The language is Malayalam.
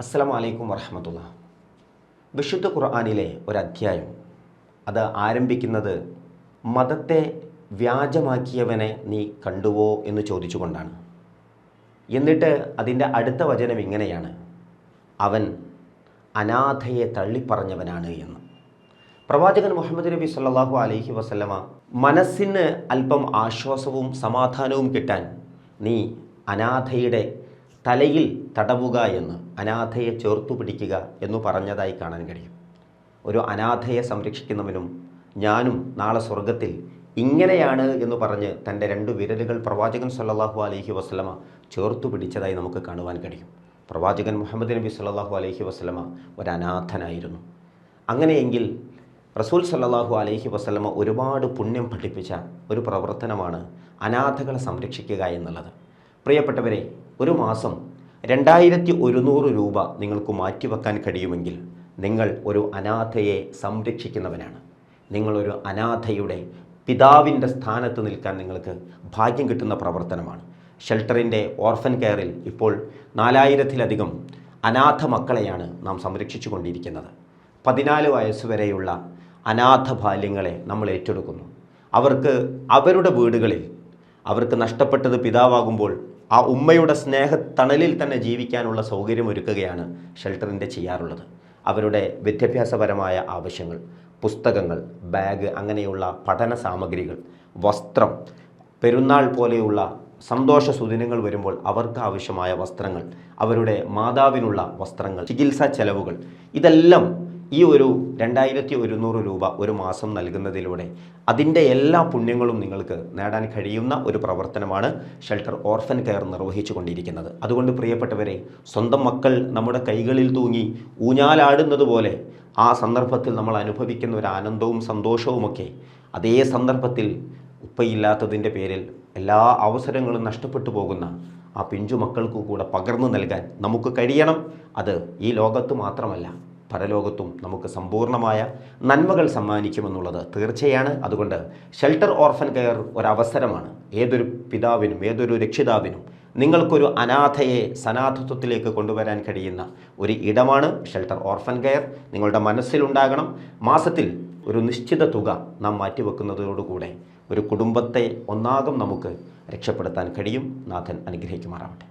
അസ്സലാമു വലൈക്കും വർഹമത്തുള്ള വിശുദ്ധ ഖുർആാനിലെ ഒരധ്യായം. അത് ആരംഭിക്കുന്നത് മതത്തെ വ്യാജമാക്കിയവനെ നീ കണ്ടുവോ എന്ന് ചോദിച്ചുകൊണ്ടാണ്. എന്നിട്ട് അതിന്റെ അടുത്ത വചനം ഇങ്ങനെയാണ്. അവൻ അനാഥയെ തള്ളിപ്പറഞ്ഞവനാണ് എന്ന്. പ്രവാചകൻ മുഹമ്മദ് നബി സല്ലാഹു അലൈഹി വസല്ലമ മനസ്സിന് അല്പം ആശ്വാസവും സമാധാനവും കിട്ടാൻ നീ അനാഥയുടെ തലയിൽ തടവുക എന്ന് അനാഥയെ ചേർത്തു പിടിക്കുക എന്ന് പറഞ്ഞതായി കാണാൻ കഴിയും. ഒരു അനാഥയെ സംരക്ഷിക്കുന്നവനും ഞാനും നാളെ സ്വർഗത്തിൽ ഇങ്ങനെയാണ് എന്ന് പറഞ്ഞ് തന്റെ രണ്ട് വിരലുകൾ പ്രവാചകൻ സല്ലാഹു അലഹി വസ്ലമ ചേർത്തു പിടിച്ചതായി നമുക്ക് കാണുവാൻ കഴിയും. പ്രവാചകൻ മുഹമ്മദ് നബി സല്ലാഹു അലഹി വസ്ലമ ഒരു അനാഥനായിരുന്നു അങ്ങനെയെങ്കിൽ റസൂൽ സല്ലാഹു അലഹി വസ്ലമ ഒരുപാട് പുണ്യം പഠിപ്പിച്ച ഒരു പ്രവർത്തനമാണ് അനാഥകളെ സംരക്ഷിക്കുക എന്നുള്ളത്. പ്രിയപ്പെട്ടവരെ ഒരു മാസം രണ്ടായിരത്തി ഒരുന്നൂറ് രൂപ നിങ്ങൾക്ക് മാറ്റിവെക്കാൻ കഴിയുമെങ്കിൽ നിങ്ങൾ ഒരു അനാഥയെ സംരക്ഷിക്കുന്നവനാണ്. നിങ്ങളൊരു അനാഥയുടെ പിതാവിന്റെ സ്ഥാനത്ത് നിൽക്കാൻ നിങ്ങൾക്ക് ഭാഗ്യം കിട്ടുന്ന പ്രവർത്തനമാണ്. ഷെൽട്ടറിന്റെ ഓർഫൻ കെയറിൽ ഇപ്പോൾ നാലായിരത്തിലധികം അനാഥ മക്കളെയാണ് നാം സംരക്ഷിച്ചു കൊണ്ടിരിക്കുന്നത് പതിനാല് വയസ്സ് വരെയുള്ള അനാഥ ബാല്യങ്ങളെ നമ്മൾ ഏറ്റെടുക്കുന്നു. അവർക്ക് അവരുടെ വീടുകളിൽ അവർക്ക് നഷ്ടപ്പെട്ടത് പിതാവാകുമ്പോൾ ആ ഉമ്മയുടെ സ്നേഹത്തണലിൽ തന്നെ ജീവിക്കാനുള്ള സൗകര്യം ഒരുക്കുകയാണ് ഷെൽട്ടറിന്റെ ചെയ്യാറുള്ളത്. അവരുടെ വിദ്യാഭ്യാസപരമായ ആവശ്യങ്ങൾ പുസ്തകങ്ങൾ ബാഗ് അങ്ങനെയുള്ള പഠന സാമഗ്രികൾ വസ്ത്രം പെരുന്നാൾ പോലെയുള്ള സന്തോഷ സുദിനങ്ങൾ വരുമ്പോൾ അവർക്ക് ആവശ്യമായ വസ്ത്രങ്ങൾ അവരുടെ മാതാവിനുള്ള വസ്ത്രങ്ങൾ ചികിത്സാ ചെലവുകൾ ഇതെല്ലാം ഈ ഒരു രണ്ടായിരത്തി ഒരുന്നൂറ് രൂപ ഒരു മാസം നൽകുന്നതിലൂടെ അതിന്റെ എല്ലാ പുണ്യങ്ങളും നിങ്ങൾക്ക് നേടാൻ കഴിയുന്ന ഒരു പ്രവർത്തനമാണ് ഷെൽട്ടർ ഓർഫൻ കെയർ നിർവഹിച്ചു കൊണ്ടിരിക്കുന്നത്. അതുകൊണ്ട് പ്രിയപ്പെട്ടവരെ സ്വന്തം മക്കൾ നമ്മുടെ കൈകളിൽ തൂങ്ങി ഊഞ്ഞാലാടുന്നത് പോലെ ആ സന്ദർഭത്തിൽ നമ്മൾ അനുഭവിക്കുന്ന ഒരു ആനന്ദവും സന്തോഷവുമൊക്കെ അതേ സന്ദർഭത്തിൽ ഉപ്പയില്ലാത്തതിന്റെ പേരിൽ എല്ലാ അവസരങ്ങളും നഷ്ടപ്പെട്ടു പോകുന്ന ആ പിഞ്ചു മക്കൾക്ക് കൂടെ പകർന്നു നൽകാൻ നമുക്ക് കഴിയണം. അത് ഈ ലോകത്ത് മാത്രമല്ല പരലോകത്തും നമുക്ക് സമ്പൂർണമായ നന്മകൾ സമ്മാനിക്കുമെന്നുള്ളത് തീർച്ചയാണ്. അതുകൊണ്ട് ഷെൽട്ടർ ഓർഫൻ കെയർ ഒരവസരമാണ്. ഏതൊരു പിതാവിനും ഏതൊരു രക്ഷിതാവിനും നിങ്ങൾക്കൊരു അനാഥയെ സനാഥത്വത്തിലേക്ക് കൊണ്ടുവരാൻ കഴിയുന്ന ഒരു ഇടമാണ് ഷെൽട്ടർ ഓർഫൻ കെയർ നിങ്ങളുടെ മനസ്സിലുണ്ടാകണം മാസത്തിൽ ഒരു നിശ്ചിത തുക നാം മാറ്റിവെക്കുന്നതോടുകൂടെ ഒരു കുടുംബത്തെ ഒന്നാകും നമുക്ക് രക്ഷപ്പെടുത്താൻ കഴിയും. നാഥൻ അനുഗ്രഹിക്കുമാറാവട്ടെ.